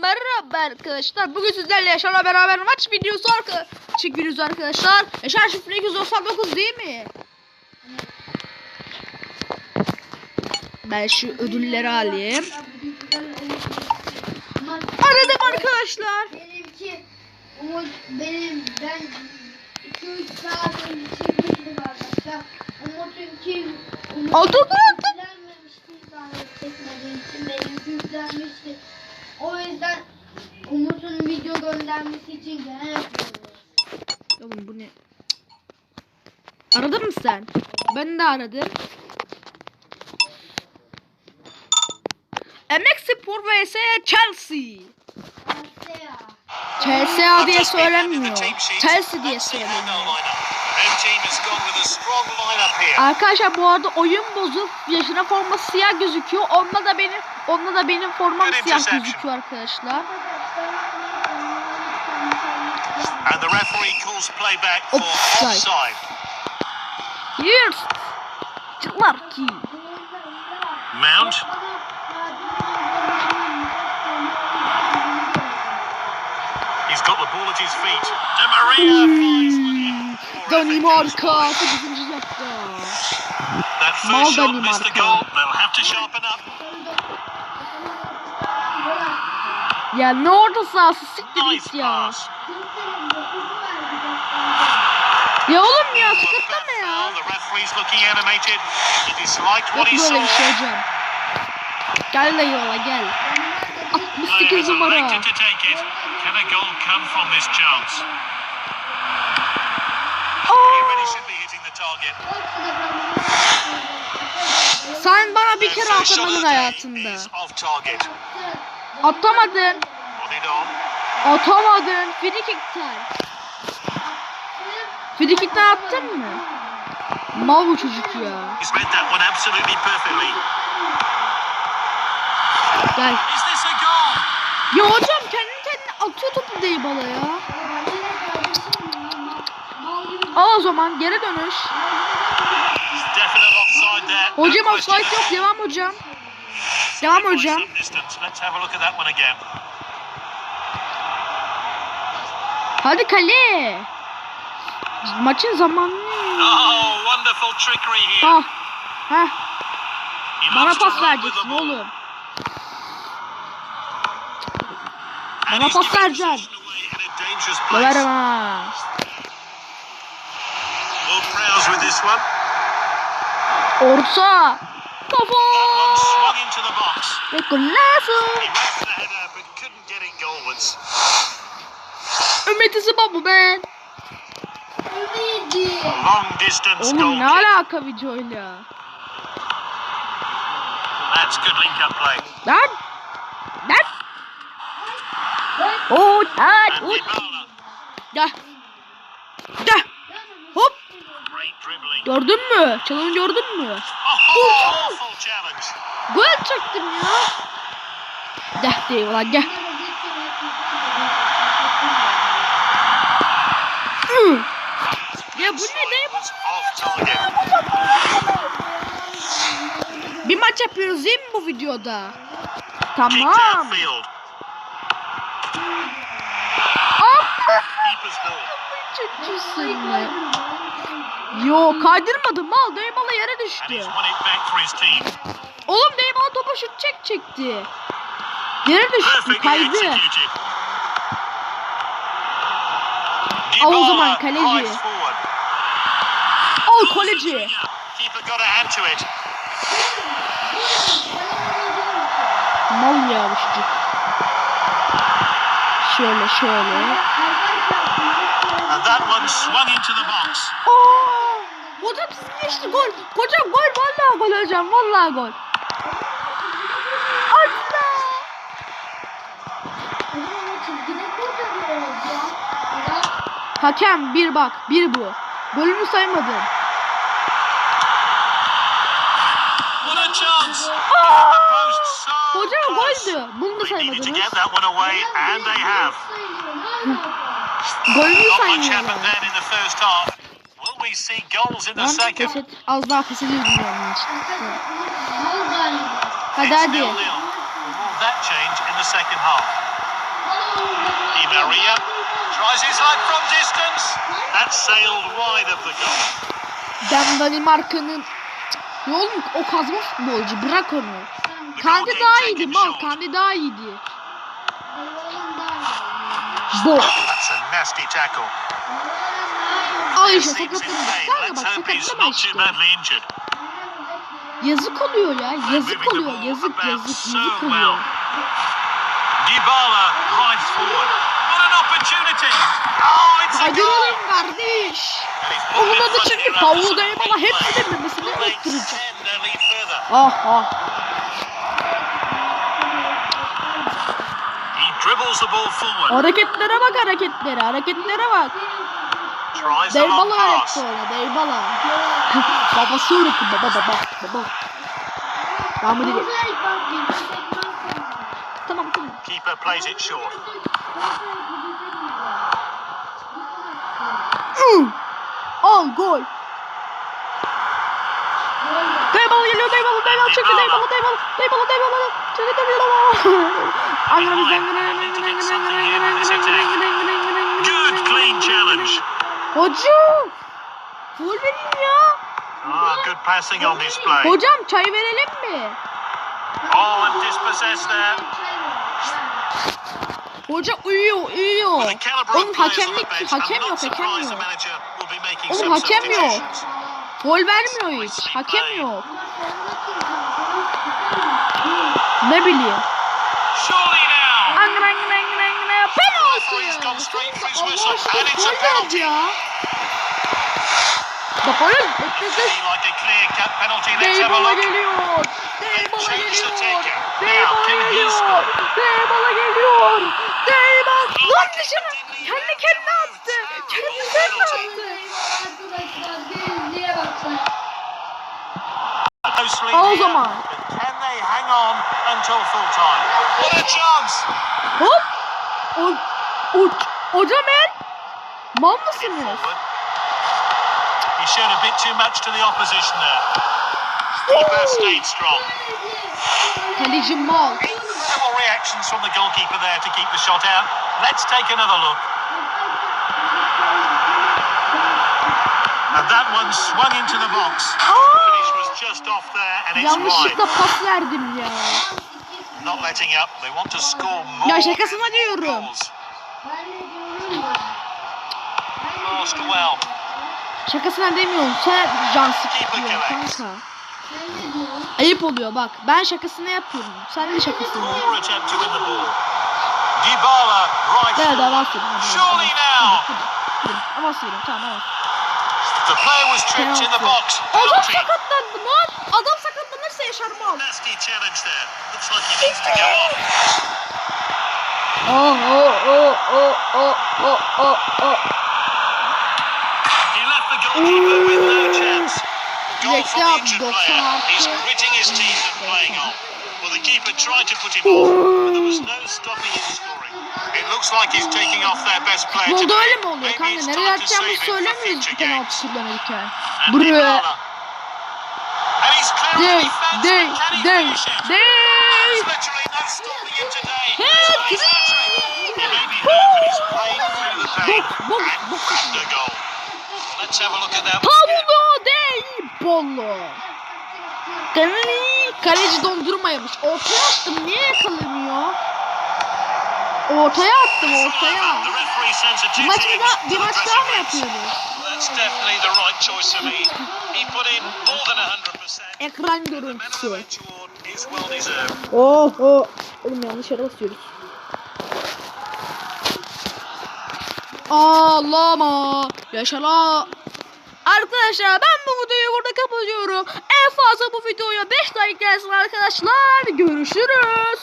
merhaba arkadaşlar. Bugün sizlerle Yaşar'la beraber maç videosu arka çekiyoruz arkadaşlar. Yaşar şifre 299 değil mi? Ben şu ödülleri alayım. Aradım arkadaşlar. Benimki Umut benim ben 2-3 saat önce çekmiştim arkadaşlar. Umut'unki Umut yüklenmemişti zahmet çekmediğim için benimki yüklenmişti. O yüzden Umut'un video göndermesi için gene yapıyoruz. Oğlum bu ne? Aradın mı sen? Ben de aradım. Emek Spor vs Chelsea. Chelsea diye söylenmiyor. Chelsea diye söyleniyor. Arkadaşlar bu arada oyun bozup yaşına forması siyah gözüküyor. Onda da benim onda da benim formam siyah gözüküyor arkadaşlar. And the referee calls play back for Offside. Yes. Çıklar ki. Mount. He's got the ball at his feet. Di Maria the Danimarka 8. dakika. That Mal first shot missed the Danimarka. goal. They'll have to sharpen up. Ya ne orta sahası siktir git ya. Ya oğlum ya sıkıntı ne ya? Yok böyle bir şey hocam. Gel de yola gel. Players 68 numara. Can a goal come from this chance? He Sen bana bir kere atamadın target. Atamadın. Atamadın. Free kick'ten. Free kick'ten attın mı? Mal bu çocuk ya. Gel. Ya hocam kendi kendine atıyor topu değil bana ya. Al o zaman geri dönüş. Hocam offside yok. Devam hocam. Devam hocam. Hadi kale. Maçın zamanı. Oh, wonderful trickery here. Ha. Ha. He Bana pas vereceksin oğlum. Bana pas vereceksin. in with this one. Orta. Kafa. Swung into the box. Ve golazo. He went for the header but couldn't get it goalwards. Ümitisi babu ben. A long distance goal Oğlum ne kick. alaka videoyla? That's good link up play. Lan. Lan. Oo, lan. And Oo. Dybala. Gel. Gel. Hop. Great dribbling. Gördün mü? Çalını gördün mü? Challenge. Gol çektim ya. Gel değil ulan gel. Ya bu ne off target. Bir maç yapıyoruz değil mi bu videoda? Tamam. Çocuğusun ya. Yo kaydırmadım mal. Deybala yere düştü. Oğlum Deybala topa şut çek çekti. Yere düştü kaydı. Al o Dybala zaman kaleci. Al kaleci. Mal ya bu çocuk. Şöyle şöyle. That one swung into the box. Hocam siz geçti gol. Hocam gol vallahi gol hocam vallahi gol. Allah! Hakem bir bak bir bu. Golünü saymadın. What a chance. Hocam goldü. Bunu da saymadınız. Golünü saymıyorlar. Lan second? pes et. Az daha pes ediyordum yani. Hadi hadi. nil-nil. Will that change in the second half? Maria tries his luck from distance. That sailed wide of the goal. Ben Danimarka'nın ne oğlum o kazma futbolcu bırak onu. Kandi daha iyiydi mal. Kandi daha iyiydi. İşte in sakatladı. pain. Kanka Let's bak sakatlama işte. Yazık oluyor ya. Yazık oluyor. Yazık yazık yazık oluyor. Dybala drives forward. What an opportunity! Oh, it's a goal! kardeş. Onun adı çünkü here after Paul some Dybala big hepsi play. de memesini Hareketlere bak hareketlere. Hareketlere bak. Deybala öğretti ona. Deybala. Babası öğretti. Baba baba. Baba. Tekrar sonra. Tamam tamam. Keeper plays it short. Al gol. Deybala geliyor Deybala Deybala çekti Deybala Deybala Deybala Deybala çekti Deybala. Angana Good clean challenge. Hocam. Gol verin ya. Ah, good passing on display. Hocam çay verelim mi? Oh, and dispossessed there. Hoca uyuyor uyuyor. Oğlum hakemlik hakem yok hakem yok. Oğlum, hakem yok. Gol vermiyor hiç. Hakem yok. Ne bileyim. Angana angana angana. Referee's gone Penaltı. Allah aşkına penalty. ya. Bak oğlum. Deybala geliyor. Deybala geliyor. Deybala geliyor. Deybala geliyor. Deybala. Lan dışarı. Kendi kendine attı. Kendi kendine attı. Al o zaman. But Can they hang on until full time? What a chance! Hop. O, o, hocam el. Mal mısınız? He showed a bit too much to the opposition there. Keeper stayed strong. Kaleci mal. Incredible reactions from the goalkeeper there to keep the shot out. Let's take another look. And that one swung into the box. Finish Yanlışlıkla pas verdim ya. Not letting up. They want to score more. Ya şakasına diyorum. Şakasına demiyorum. Sen can sıkıyor kanka. Ayıp oluyor bak. Ben şakasını yapıyorum. Sen de şakasını yap. Poor attempt to win the ball. Dybala right Evet avans Surely now. Avans verin. Tamam avans. The player was tripped in the box. Adam Penalty. sakatlandı lan. Adam sakatlanırsa yaşar. Nasty challenge there. Looks like he needs to go off. Oh oh oh oh oh oh oh oh. He left the goalkeeper with no chance. Goal from the injured player. He's gritting his teeth and playing on. Well, the keeper tried to put him off, but there was no stopping him scoring. It looks like he's taking off their best player Futbolda today. öyle mi oluyor kanka? Nereye for söylemiyoruz penaltı kullanırken. Clear Dey, dey, dey, dey. Pablo dey Bolo. Kaleci, dondurmaymış. Ortaya attım. Niye yakalamıyor? Ortaya attım ortaya. A Bir daha, bir maç daha mı yapıyoruz? That's definitely the right choice for me. He put in more than 100%. Ekran görüntüsü. Oh oh. Oğlum yanlış yere basıyoruz. Ağlama. Yaşala. Arkadaşlar ben bu videoyu burada kapatıyorum. En fazla bu videoya 5 like gelsin arkadaşlar. Görüşürüz.